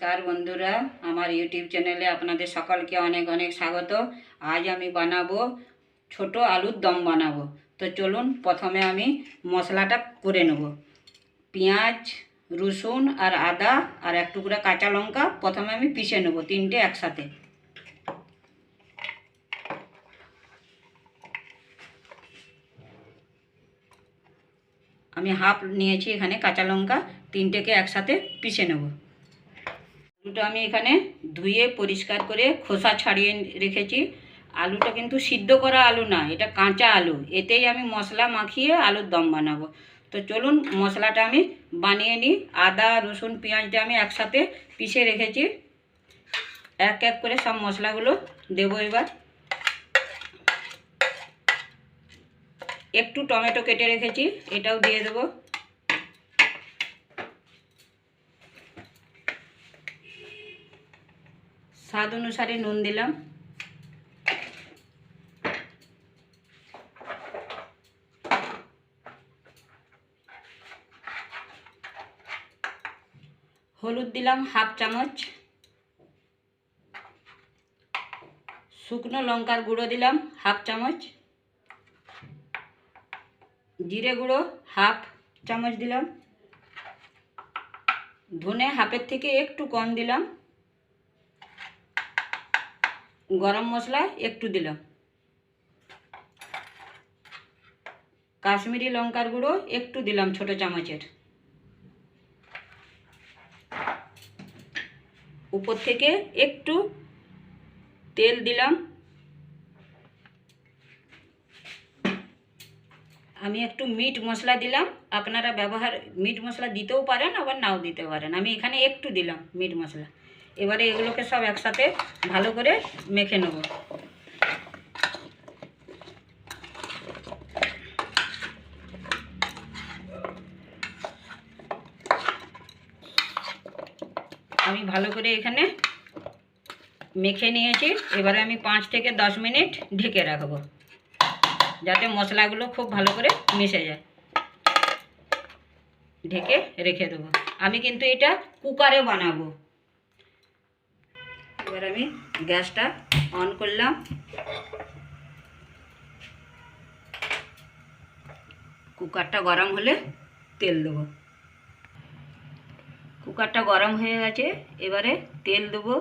নমস্কার বন্ধুরা, আমার ইউটিউব চ্যানেলে আপনাদের সকলকে অনেক অনেক স্বাগত। আজ আমি বানাবো ছোট আলুর দম বানাবো। তো চলুন, প্রথমে আমি মশলাটা করে নেব। পেঁয়াজ, রসুন আর আদা আর এক টুকরা কাঁচা লঙ্কা প্রথমে আমি পিষে নেব তিনটে একসাথে। আমি হাফ নিয়েছি এখানে কাঁচা লঙ্কা, তিনটেকে একসাথে পিষে নেব। আলুটা আমি এখানে ধুয়ে পরিষ্কার করে খোসা ছাড়িয়ে রেখেছি। আলুটা কিন্তু সিদ্ধ করা আলু না, এটা কাঁচা আলু। এতেই আমি মশলা মাখিয়ে আলুর দম বানাবো। তো চলুন মশলাটা আমি বানিয়ে নিই। আদা, রসুন, পেঁয়াজটা আমি একসাথে পিষে রেখেছি। এক এক করে সব মশলাগুলো দেবো এবার। একটু টমেটো কেটে রেখেছি, এটাও দিয়ে দেবো। স্বাদ অনুসারে নুন দিলাম। হলুদ দিলাম হাফ চামচ। শুকনো লঙ্কার গুঁড়ো দিলাম হাফ চামচ। জিরে গুঁড়ো হাফ চামচ দিলাম। ধনে হাফের থেকে একটু কম দিলাম। গরম মশলা একটু দিলাম। কাশ্মীরি লঙ্কার গুঁড়ো একটু দিলাম ছোট চামচের। উপর থেকে একটু তেল দিলাম। আমি একটু মিট মশলা দিলাম। আপনারা ব্যবহার, মিট মশলা দিতেও পারেন, আবার নাও দিতে পারেন। আমি এখানে একটু দিলাম মিট মশলা। এবারে এগুলোকে সব একসাথে ভালো করে মেখে নেব। আমি ভালো করে এখানে মেখে নিয়েছি। এবারে আমি পাঁচ থেকে দশ মিনিট ঢেকে রাখব, যাতে মশলাগুলো খুব ভালো করে মিশে যায়। ঢেকে রেখে দেবো। আমি কিন্তু এটা কুকারে বানাবো। এবার আমি গ্যাসটা অন করলাম। কুকারটা গরম হলে তেল দেবো। কুকারটা গরম হয়ে গেছে, এবারে তেল দেবো।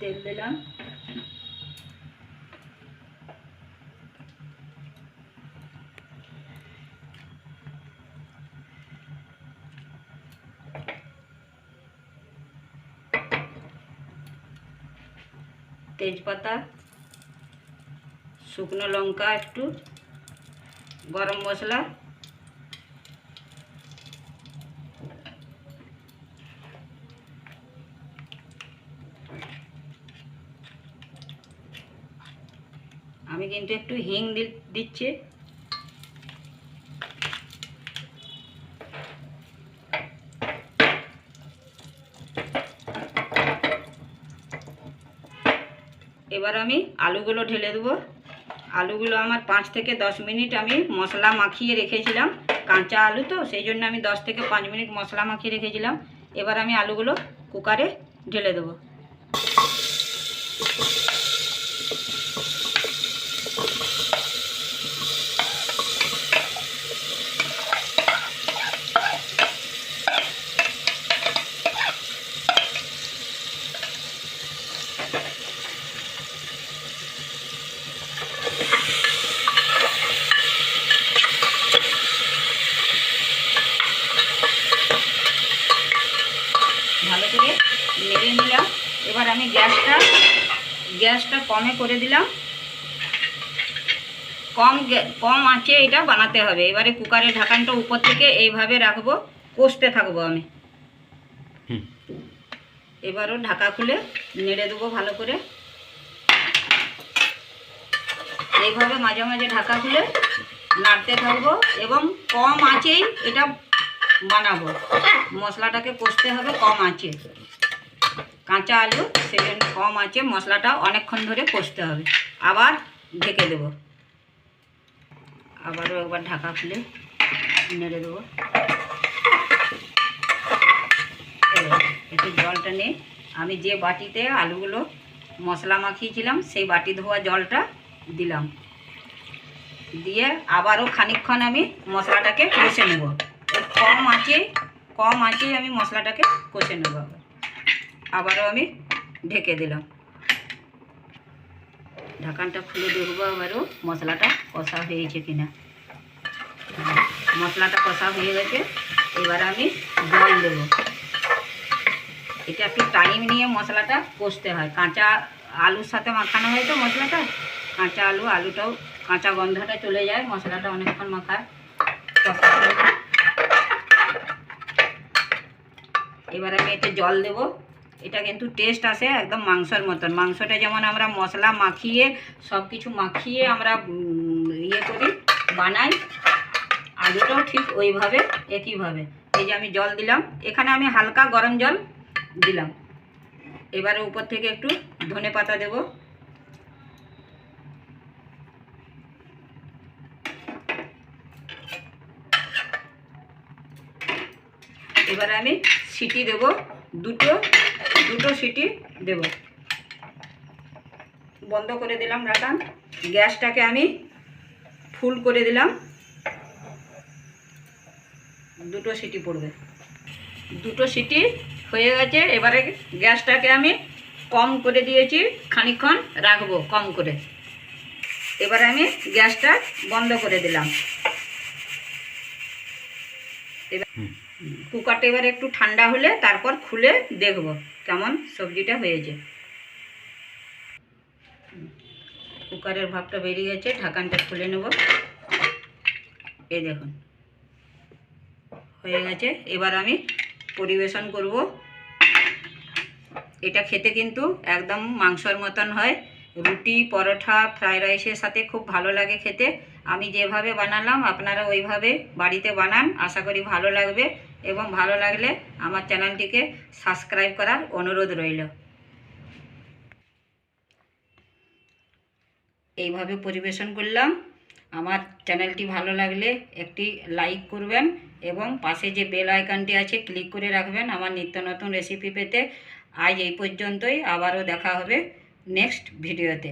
তেল দিলাম। তেজপাতা শুকনো লঙ্কা একটু গরম মশলা আমি কিন্তু একটু হিং দিচ্ছি। এবার আমি আলুগুলো ঢেলে দেবো। আলুগুলো আমার পাঁচ থেকে দশ মিনিট আমি মশলা মাখিয়ে রেখেছিলাম। কাঁচা আলু তো, সেই জন্য আমি দশ থেকে পাঁচ মিনিট মশলা মাখিয়ে রেখেছিলাম। এবার আমি আলুগুলো কুকারে ঢেলে দেবো ভালো করে নেড়ে নিলাম এবার আমি গ্যাসটা গ্যাসটা কমে করে দিলাম। কম কম আঁচে এটা বানাতে হবে। এবারে কুকারের ঢাকানটা উপর থেকে এইভাবে রাখব কষতে থাকব আমি। এবারও ঢাকা খুলে নেড়ে দেবো ভালো করে। এইভাবে মাঝে মাঝে ঢাকা খুলে নাড়তে থাকব এবং কম আঁচেই এটা বানাবো। মশলাটাকে কষতে হবে কম আঁচে। কাঁচা আলু, সেই জন্য কম আঁচে মশলাটা অনেকক্ষণ ধরে কষতে হবে। আবার ঢেকে দেব। আবারও একবার ঢাকা খুলে নেড়ে দেবো। একটু জলটা নিয়ে আমি যে বাটিতে আলুগুলো মশলা মাখিয়েছিলাম, সেই বাটি ধোয়া জলটা দিলাম। দিয়ে আবারও খানিকক্ষণ আমি মশলাটাকে কষে নেব। কম আঁচে কম আঁচেই আমি মশলাটাকে কষে নেব। আবারও আমি ঢেকে দিলাম। ঢাকানটা খুলে দেখব আবারও মশলাটা কষা হয়েছে কিনা। মশলাটা কষা হয়ে গেছে, এবার আমি জল দেবো। এটা একটু টাইম নিয়ে মশলাটা কষতে হয়। কাঁচা আলুর সাথে মাখানো হয় তো মশলাটা? কাঁচা আলু, আলুটাও কাঁচা গন্ধটা চলে যায়, মশলাটা অনেকক্ষণ মাখায়। এবার আমি এতে জল দেবো। এটা কিন্তু টেস্ট আসে একদম মাংসর মতন। মাংসটা যেমন আমরা মশলা মাখিয়ে সব কিছু মাখিয়ে আমরা ইয়ে করি, বানাই, আলুটাও ঠিক ওইভাবে, একইভাবে। এই যে আমি জল দিলাম, এখানে আমি হালকা গরম জল দিলাম। এবারে উপর থেকে একটু ধনে পাতা দেব। এবারে আমি সিটি দেব দুটো দুটো সিটি দেব। বন্ধ করে দিলাম ঢাকান গ্যাসটাকে আমি ফুল করে দিলাম। দুটো সিটি পড়বে। দুটো সিটি হয়ে গেছে, এবারে গ্যাসটাকে আমি কম করে দিয়েছি, খানিকক্ষণ রাখব কম করে। এবারে আমি গ্যাসটা বন্ধ করে দিলাম। এবার কুকারটা এবার একটু ঠান্ডা হলে তারপর খুলে দেখব কেমন সবজিটা হয়েছে। কুকারের ভাবটা বেরিয়ে গেছে, ঢাকানটা খুলে নেব। এই দেখুন, হয়ে গেছে। এবার আমি পরিবেশন করব। এটা খেতে কিন্তু একদম মাংসর মতন হয়। রুটি, পরোটা, ফ্রাইড রাইসের সাথে খুব ভালো লাগে খেতে। আমি যেভাবে বানালাম, আপনারা ওইভাবে বাড়িতে বানান। আশা করি ভালো লাগবে। এবং ভালো লাগলে আমার চ্যানেলটিকে সাবস্ক্রাইব করার অনুরোধ রইল। এইভাবে পরিবেশন করলাম। আমার চ্যানেলটি ভালো লাগলে একটি লাইক করবেন এবং পাশে যে বেল আইকনটি আছে ক্লিক করে রাখবেন আমার নিত্য নতুন রেসিপি পেতে। আজ এই পর্যন্তই, আবারও দেখা হবে নেক্সট ভিডিওতে।